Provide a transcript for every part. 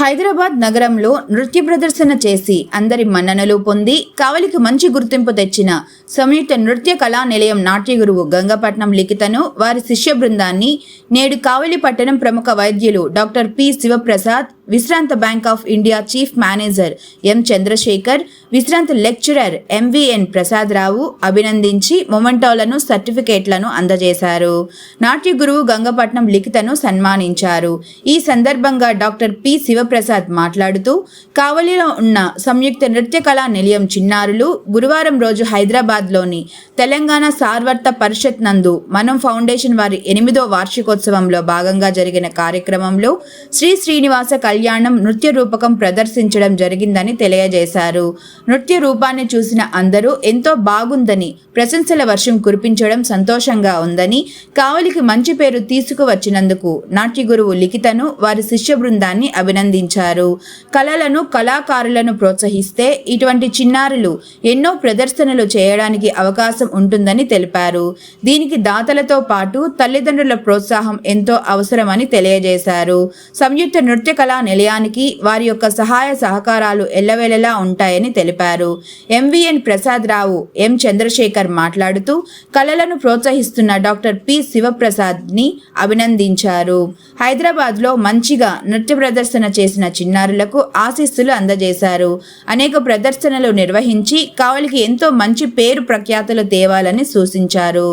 హైదరాబాద్ నగరంలో నృత్య ప్రదర్శన చేసి అందరి మన్ననలు పొంది కావలికి మంచి గుర్తింపు తెచ్చిన సంయుక్త నృత్య కళా నిలయం నాట్య గురువు గంగపట్నం లిఖితను వారి శిష్య బృందాన్ని నేడు కావలి పట్టణం ప్రముఖ వైద్యులు డాక్టర్ పి శివప్రసాద్ విశ్రాంత Bank of India chief manager M Chandrashekar విశ్రాంత లెక్చరర్ ఎంవిఎన్ ప్రసాదరావు అభినందించి మొమెంటోలను సర్టిఫికేట్లను అందజేశారు. నాట్య గురువు గంగపట్నం లిఖితను సన్మానించారు. ఈ సందర్భంగా డాక్టర్ పి శివప్రసాద్ మాట్లాడుతూ కావలిలో ఉన్న సంయుక్త నృత్య కళా నిలయం చిన్నారులు గురువారం రోజు హైదరాబాద్లోని తెలంగాణ సార్వర్త పరిషత్ నందు మనం ఫౌండేషన్ వారి ఎనిమిదో వార్షికోత్సవంలో భాగంగా జరిగిన కార్యక్రమంలో శ్రీ శ్రీనివాస కళ్యాణ్ నృత్య రూపకం ప్రదర్శించడం జరిగిందని తెలియజేశారు. నృత్య రూపాన్ని చూసిన అందరూ ఎంతో బాగుందని ప్రశంసల వర్షం కురిపించడం సంతోషంగా ఉందని కావలికి మంచి పేరు తీసుకువచ్చినందుకు నాట్య గురువు లిఖితను వారి శిష్య బృందాన్ని అభినందించారు. కళలను కళాకారులను ప్రోత్సహిస్తే ఇటువంటి చిన్నారులు ఎన్నో ప్రదర్శనలు చేయడానికి అవకాశం ఉంటుందని తెలిపారు. దీనికి దాతలతో పాటు తల్లిదండ్రుల ప్రోత్సాహం ఎంతో అవసరమని తెలియజేశారు. సంయుక్త నృత్య కళా నిలయానికి వారి యొక్క సహాయ సహకారాలు ఎల్లవేళలా ఉంటాయని తెలిపారు. ఎంవిఎన్ ప్రసాద్ రావు ఎం చంద్రశేఖర్ మాట్లాడుతూ కళలను ప్రోత్సహిస్తున్న డాక్టర్ పి శివప్రసాద్ని అభినందించారు. హైదరాబాద్లో మంచిగా నృత్య ప్రదర్శన చేసిన చిన్నారులకు ఆశీస్సులు అందజేశారు. అనేక ప్రదర్శనలు నిర్వహించి కావలికి ఎంతో మంచి పేరు ప్రఖ్యాతులు తేవాలని సూచించారు.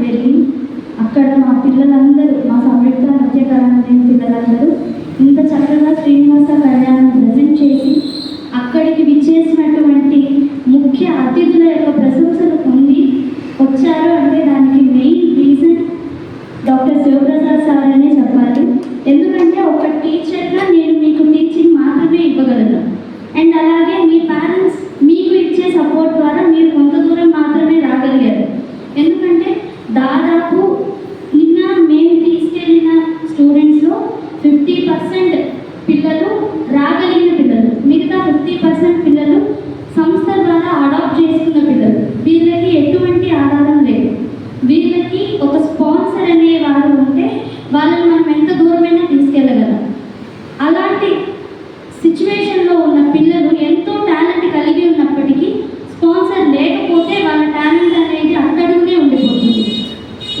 వెళ్ళి అక్కడ మా పిల్లలందరూ మా సంయుక్త నృత్య కళానిలయం పిల్లలందరూ ఇంత చక్కగా శ్రీనివాస కళ్యాణం ప్రజెంట్ చేసి అక్కడికి విచ్చేసినటువంటి ముఖ్య అతిథుల యొక్క ప్రశంసలు పొంది వచ్చారు అంటే దానికి main reason doctor Shivaprasad sir అనే చెప్పాలి ఎందుకంటే ఒక టీచర్గా నేను మీకు టీచింగ్ మాత్రమే ఇవ్వగలను అండ్ అలాగే మీ పేరెంట్స్ మీకు ఇచ్చే సపోర్ట్ ద్వారా మీరు కొంత దూరం మాత్రమే రాగలిగారు ఎందుకంటే దాదాపు నిన్న మేము తీసుకెళ్ళిన స్టూడెంట్స్లో ఫిఫ్టీ పర్సెంట్ పిల్లలు రాగలిగిన పిల్లలు మిగతా ఫిఫ్టీ పర్సెంట్ పిల్లలు సంస్థ ద్వారా అడాప్ట్ చేసుకున్న పిల్లలు వీళ్ళకి ఎటువంటి ఆధారం లేదు వీళ్ళకి ఒక స్పాన్సర్ అనే వారు ఉంటే వాళ్ళని మనం ఎంత దూరమైనా తీసుకెళ్ళగలం అలాంటి సిచ్యువేషన్లో ఉన్న పిల్లలు ఎంతో టాలెంట్ కలిగి ఉన్నప్పటికీ స్పాన్సర్ లేకపోతే వాళ్ళ టాలెంట్ అనేది అక్కడికే ఉండిపోతుంది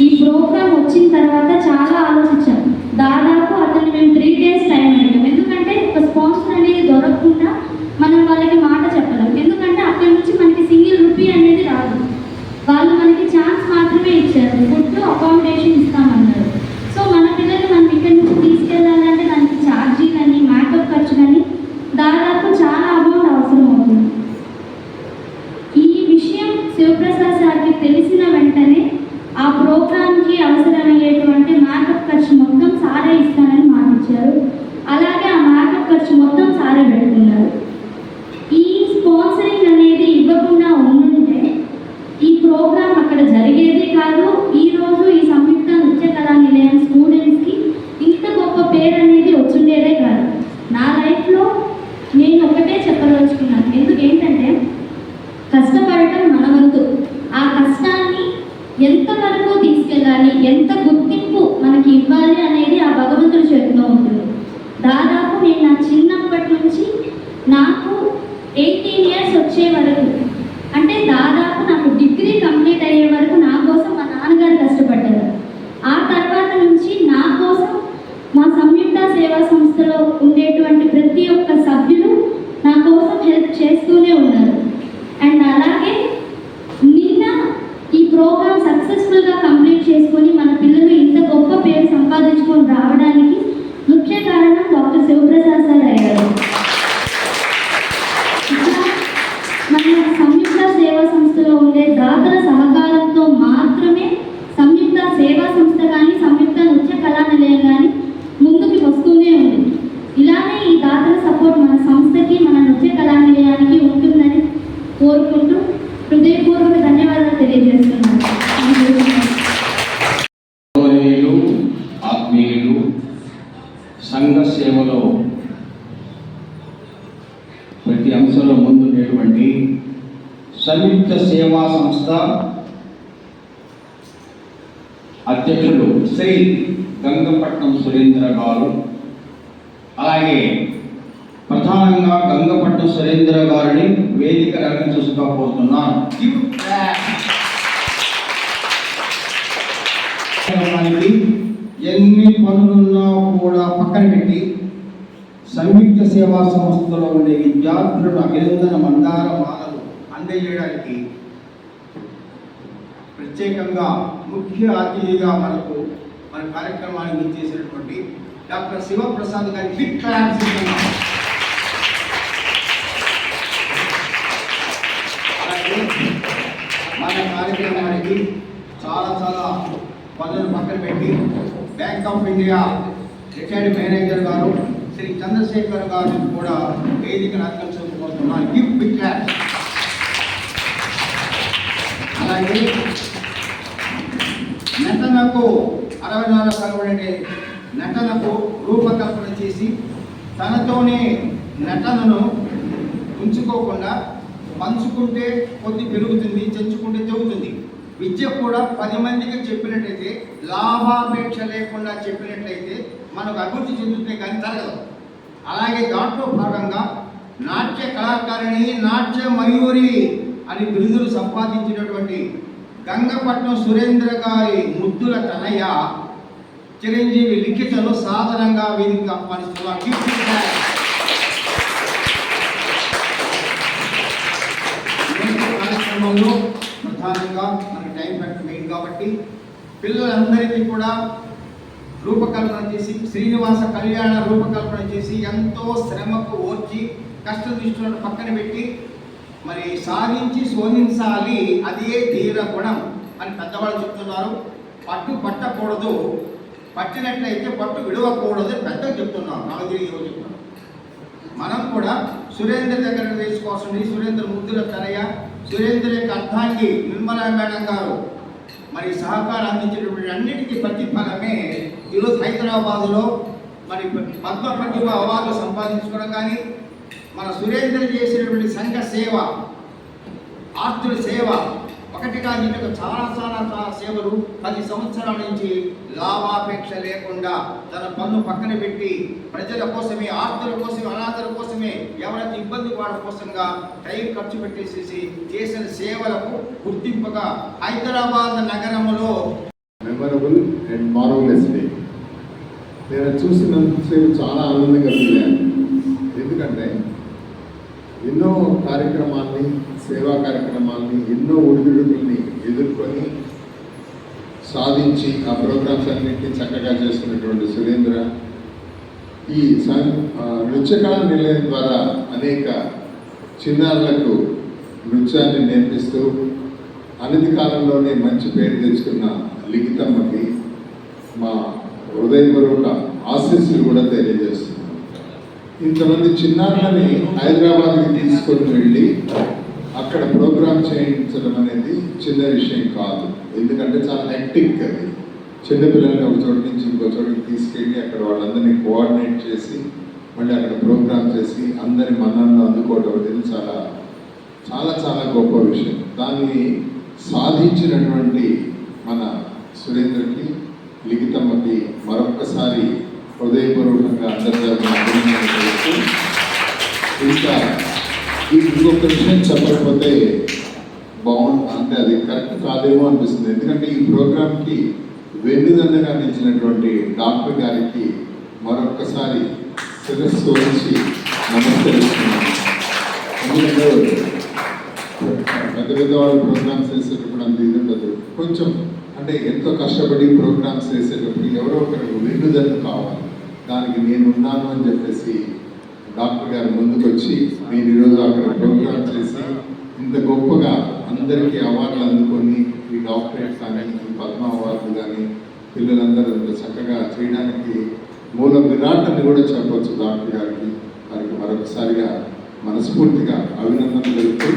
ఈ ప్రోగ్రామ్ వచ్చిన తర్వాత చాలా ఆలోచించాం దాదాపు అతను మేము త్రీ డేస్ టైం అడిగాం ఎందుకంటే ఒక స్పాన్సర్ అనేది దొరకకుండా మనం వాళ్ళకి మాట చెప్పలేం ఎందుకంటే అక్కడి నుంచి మనకి సింగిల్ రూపీ అనేది రాదు వాళ్ళు మనకి ఛాన్స్ మాత్రమే ఇచ్చారు ఫుడ్ అకామిడేషన్ ఇస్తామన్నారు సో మన పిల్లలు మనం ఇక్కడి నుంచి తీసుకెళ్ళాలంటే దానికి ఛార్జీ కానీ మేకప్ ఖర్చు కానీ దాదాపు చాలా అమౌంట్ అవసరం అవుతుంది ఈ విషయం శివప్రసాద్ సార్కి తెలిసిన వెంటనే ఆ ప్రోగ్రామ్కి అవసరమయ్యేటువంటి మేకప్ ఖర్చు మొత్తం సారే ఇస్తానని మాట ఇచ్చారు అలాగే ఆ మేకప్ సారే పెట్టుకున్నారు ఈ స్పాన్సరింగ్ అనేది ఇవ్వకుండా ఉండుంటే ఈ ప్రోగ్రామ్ అక్కడ జరిగేదే కాదు ఈ రోజు ఈ సంయుక్త నృత్య కళా నిలయం స్టూడెంట్స్కి ఇంత గొప్ప పేరు అనేది వచ్చుండేదే కాదు నా లైఫ్లో నేను ఒకటే చెప్పదలుచుకున్నాను ఎందుకు ఏంటంటే కష్టపడటం మన వంతు ఆ ఎంత ఎంతవరకు తీసుకెళ్ళాలి ఎంత గుర్తింపు మనకి ఇవ్వాలి అనేది ఆ భగవంతుడి చేతిలో ఉంటుంది. దాదాపు నేను నా చిన్నప్పటి నుంచి నాకు ఎయిటీన్ ఇయర్స్ వచ్చే వరకు అంటే దాదాపు నాకు డిగ్రీ కంప్లీట్ అయ్యే వరకు నా కోసం మా నాన్నగారు కష్టపడ్డారు ఆ తర్వాత నుంచి నా కోసం మా సంయుక్త సేవా సంస్థలో ఉండేటువంటి ప్రతి ఒక్క సభ్యులు నా కోసం హెల్ప్ చేస్తూనే ఉన్నారు అండ్ అలాగే నిన్న ఈ ప్రోగ్రామ్ సక్సెస్ఫుల్గా కంప్లీట్ చేసుకొని మన పిల్లలు ఇంత గొప్ప పేరు సంపాదించుకొని రావడానికి ముఖ్య కారణం డాక్టర్ శివప్రసాద్ సార్ అయ్యారు ఇంకా మన సంయుక్త సేవా సంస్థలో ఉండే దాతల సహకారంతో మాత్రమే సంయుక్త సేవా సంస్థ కానీ సంయుక్త నృత్య కానీ ముందుకు వస్తూనే ఉంది. ఇలానే ఈ దాతల సపోర్ట్ మన సంస్థకి మన నృత్య కళానిలయానికి ఉంటుందని కోరుకుంటూ హృదయపూర్వక ధన్యవాదాలు తెలియజేస్తున్నాను. ఆత్మీయులు సంఘ సేవలో ప్రతి అంశంలో ముందుండేటువంటి సంయుక్త సేవా సంస్థ అధ్యక్షుడు శ్రీ గంగపట్నం సురేంద్ర గారు. అలాగే ప్రధానంగా గంగపట్నం సురేంద్ర గారిని వేదిక రంగం చూసుకోబోతున్నాను ఎన్ని పనులున్నా కూడా పక్కన పెట్టి సంయుక్త సేవా సంస్థలో ఉండే విద్యార్థులను అభినందన మందార మాలలు అందజేయడానికి ప్రత్యేకంగా ముఖ్య అతిథిగా మనకు మన కార్యక్రమానికి చేసినటువంటి డాక్టర్ శివప్రసాద్ గారి బిగ్ క్లాప్స్ అలాగే మన కార్యక్రమానికి చాలా చాలా పనులు పక్కన పెట్టి Bank of India retired manager గారు శ్రీ చంద్రశేఖర్ గారు కూడా వేదికను అలంకరించబోతున్నారు గిఫ్ట్ బిగ్ క్లాప్స్ అలాగే నటనకు అరవై నాలుగు కలవడే నటనకు రూపకల్పన చేసి తనతోనే నటనను ఉంచుకోకుండా పంచుకుంటే కొద్ది పెరుగుతుంది చెంచుకుంటే తగ్గుతుంది. విద్య కూడా పది మందికి చెప్పినట్టయితే లాభాపేక్ష లేకుండా చెప్పినట్లయితే మనకు అభివృద్ధి చెందుతుంది కానీ తరగదు అలాగే దాంట్లో భాగంగా నాట్య కళాకారిణి నాట్య మయూరి అని బిరుదులు సంపాదించినటువంటి గంగపట్నం సురేంద్ర గారి ముద్దుల తనయ్య చిరంజీవి లిఖితను సాధారణంగా వేదిక ఆహ్వానిస్తున్నారు కార్యక్రమంలో ప్రధానంగా మనకి టైం ఫ్యాక్టర్ మెయిన్ కాబట్టి పిల్లలందరికీ కూడా రూపకల్పన చేసి శ్రీనివాస కళ్యాణ రూపకల్పన చేసి ఎంతో శ్రమకు ఓర్చి కష్ట తీసుకున్న పక్కన పెట్టి మరి సాధించి శోధించాలి అదే ధీర గుణం అని పెద్దవాళ్ళు చెప్తున్నారు. పట్టు పట్టకూడదు. పట్టినట్లయితే పట్టు విడవకూడదు పెద్ద పెద్దలు చెప్తున్నారు. నాకు తెలియదు చెప్తున్నారు మనం కూడా సురేంద్ర దగ్గర వేసుకోవాల్సింది. సురేంద్ర ముద్దుల తనయ్య సురేంద్ర యొక్క అర్థానికి నిర్మలా మేడం గారు మరి సహకారం అందించినటువంటి అన్నిటికీ ప్రతిఫలమే ఈరోజు హైదరాబాదులో. మరి పద్మ ప్రతిభ అవార్డు సంపాదించుకోవడం కానీ మన సురేంద్ర చేసినటువంటి సంఘ సేవ ఆస్తుల సేవ ఒకటి కాదు ఇంకొక చాలా చాలా చాలా సేవలు పది సంవత్సరాల నుంచి లాభాపేక్ష లేకుండా తన పన్ను పక్కన పెట్టి ప్రజల కోసమే ఆస్తుల కోసమే అనాథల కోసమే ఎవరైతే ఇబ్బంది వాళ్ళ కోసంగా టైం ఖర్చు పెట్టేసేసి చేసిన సేవలకు గుర్తింపుగా హైదరాబాద్ నగరంలో మెమరబుల్ అండ్ మార్వలెస్ డే నేను చూసినంతసేపు చాలా ఆనందంగా ఫీల్ ఎందుకంటే ఎన్నో కార్యక్రమాల్ని సేవా కార్యక్రమాల్ని ఎన్నో ఒడిదుడుకుల్ని ఎదుర్కొని సాధించి ఆ ప్రోగ్రామ్స్ అన్నింటినీ చక్కగా చేసుకున్నటువంటి సురేంద్ర. ఈ సం- నృత్యకళా నిలయం ద్వారా అనేక చిన్నారులకు నృత్యాన్ని నేర్పిస్తూ అనతి కాలంలోనే మంచి పేరు తెచ్చుకున్న లిఖితమ్మకి మా హృదయపూర్వక ఆశీస్సులు కూడా తెలియజేస్తున్నాం. ఇంతమంది చిన్నారులని హైదరాబాద్కి తీసుకొని వెళ్ళి అక్కడ ప్రోగ్రామ్ చేయించడం అనేది చిన్న విషయం కాదు. ఎందుకంటే చాలా హెక్టిక్ అది. చిన్నపిల్లల్ని ఒక చోటు నుంచి ఇంకో చోటుకి తీసుకెళ్ళి అక్కడ వాళ్ళందరినీ కోఆర్డినేట్ చేసి మళ్ళీ అక్కడ ప్రోగ్రామ్ చేసి అందరి మన్నలను అందుకోవటం అనేది చాలా చాలా చాలా గొప్ప విషయం. దాన్ని సాధించినటువంటి మన సురేంద్రకి లిఖితమ్మకి మరొక్కసారి హృదయపూర్వకంగా అందరి ఇంకా ఈ- ఇంకొక విషయం చెప్పకపోతే బాగుంది అంటే అది కరెక్ట్ కాదేమో అనిపిస్తుంది. ఎందుకంటే ఈ ప్రోగ్రామ్కి వెన్నుదండగా నిలిచినటువంటి డాక్టర్ గారికి మరొక్కసారి శిరస్సు వచ్చి నమస్కరిస్తున్నాను. ఎందుకంటే పెద్ద పెద్ద వాళ్ళు ప్రోగ్రామ్స్ చేసేటప్పుడు అంత ఇది ఉండదు. కొంచెం అంటే ఎంతో కష్టపడి ప్రోగ్రామ్స్ చేసేటప్పుడు ఎవరో ఒకరికి వెన్నుదన్ను కావాలి. దానికి నేను ఉన్నాను అని చెప్పేసి డాక్టర్ గారు ముందుకు వచ్చి నేను ఈరోజు అక్కడ ప్రోగ్రామ్ చేసి ఇంత గొప్పగా అందరికీ అవార్డులు అందుకొని ఈ డాక్టరేట్ కానీ పద్మ అవార్డు కానీ పిల్లలందరూ ఇంత చక్కగా చేయడానికి మూల విరాటని అని కూడా చెప్పవచ్చు డాక్టర్ గారికి. వారికి మరొకసారిగా మనస్ఫూర్తిగా అభినందన తెలుపుతూ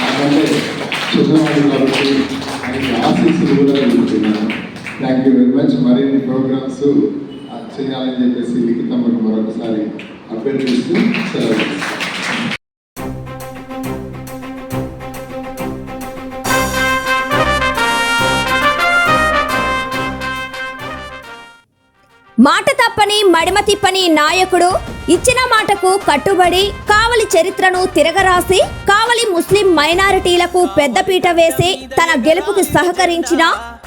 నాకంటే చిన్నవాడు కాబట్టి ఆయనకి ఆశీస్సులు కూడా తెలుపుతున్నాను థ్యాంక్ యూ వెరీ మచ్ మరిన్ని ప్రోగ్రామ్స్ చేయాలని చెప్పేసి లిఖితమ్మకు మరొకసారి అభ్యర్థిస్తూ సెలవు మాట తప్పని మడిమ తిప్పని నాయకుడు ఇచ్చిన మాటకు కట్టుబడి కావలి చరిత్రను తిరగరాసి కావలి ముస్లిం మైనారిటీలకు పెద్దపీట వేసి తన గెలుపుకి సహకరించిన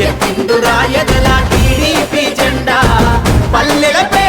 ఎందు రాయదలా టీడీపీ జెండా. పల్లెల పే